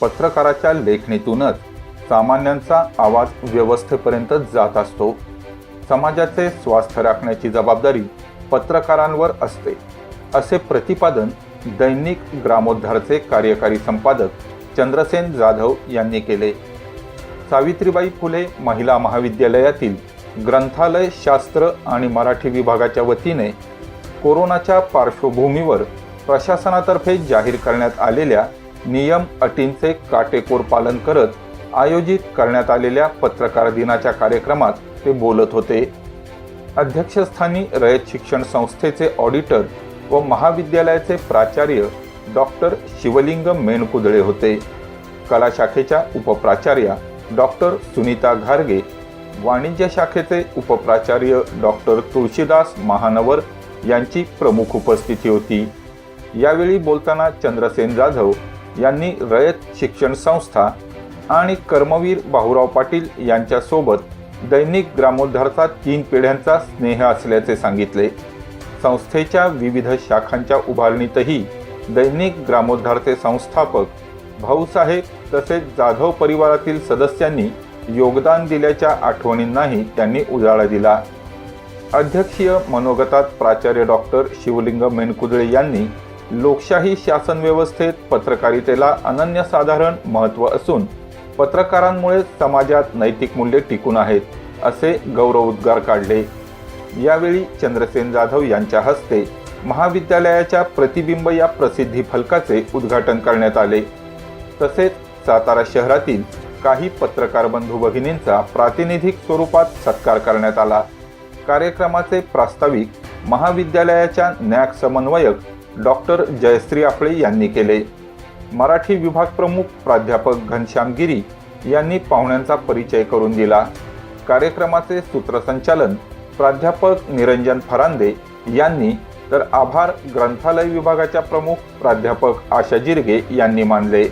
पत्रकाराच्या लेखणीतूनच सामान्यांचा आवाज व्यवस्थेपर्यंत जात असतो. समाजाचे स्वास्थ्य राखण्याची जबाबदारी पत्रकारांवर असते असे प्रतिपादन दैनिक ग्रामोद्धारचे कार्यकारी संपादक चंद्रसेन जाधव यांनी केले. सावित्रीबाई फुले महिला महाविद्यालयातील ग्रंथालय शास्त्र आणि मराठी विभागाच्या वतीने कोरोनाच्या पार्श्वभूमीवर प्रशासनातर्फे जाहीर करण्यात आलेल्या नियम अटींचे काटेकोर पालन करत आयोजित करण्यात आलेल्या पत्रकार दिनाच्या कार्यक्रमात ते बोलत होते. अध्यक्षस्थानी रयत शिक्षण संस्थेचे ऑडिटर व महाविद्यालयाचे प्राचार्य डॉक्टर शिवलिंग मेणकुदळे होते. कला शाखेच्या उपप्राचार्या डॉक्टर सुनीता घारगे वाणिज्य शाखेचे उपप्राचार्य डॉक्टर तुळशीदास महानवर यांची प्रमुख उपस्थिती होती. यावेळी बोलताना चंद्रसेन जाधव यांनी रयत शिक्षण संस्था आणि कर्मवीर भाऊराव पाटील यांच्यासोबत दैनिक ग्रामोद्धारचा तीन पिढ्यांचा स्नेह असल्याचे सांगितले. संस्थेच्या विविध शाखांच्या उभारणीतही दैनिक ग्रामोद्धारचे संस्थापक भाऊसाहेब तसेच जाधव परिवारातील सदस्यांनी योगदान दिल्याच्या आठवणींनाही त्यांनी उजाळा दिला. अध्यक्षीय मनोगतात प्राचार्य डॉक्टर शिवलिंग मेनकुदळे यांनी लोकशाही शासन व्यवस्थेत पत्रकारितेला अनन्यसाधारण महत्त्व असून पत्रकारांमुळे समाजात नैतिक मूल्ये टिकून आहेत असे गौरवोद्गार काढले. यावेळी चंद्रसेन जाधव यांच्या हस्ते महाविद्यालयाच्या प्रतिबिंब या प्रसिद्धी फलकाचे उद्घाटन करण्यात आले. तसेच सातारा शहरातील काही पत्रकार बंधू भगिनींचा प्रातिनिधिक स्वरूपात सत्कार करण्यात आला. कार्यक्रमाचे प्रास्ताविक महाविद्यालयाच्या न्याक समन्वयक डॉक्टर जयश्री आपळे यांनी केले. मराठी विभाग प्रमुख प्राध्यापक घनश्याम गिरी यांनी पाहुण्यांचा परिचय करून दिला. कार्यक्रमाचे सूत्रसंचालन प्राध्यापक निरंजन फरांदे यांनी तर आभार ग्रंथालय विभागाच्या प्रमुख प्राध्यापक आशा जिरगे यांनी मानले.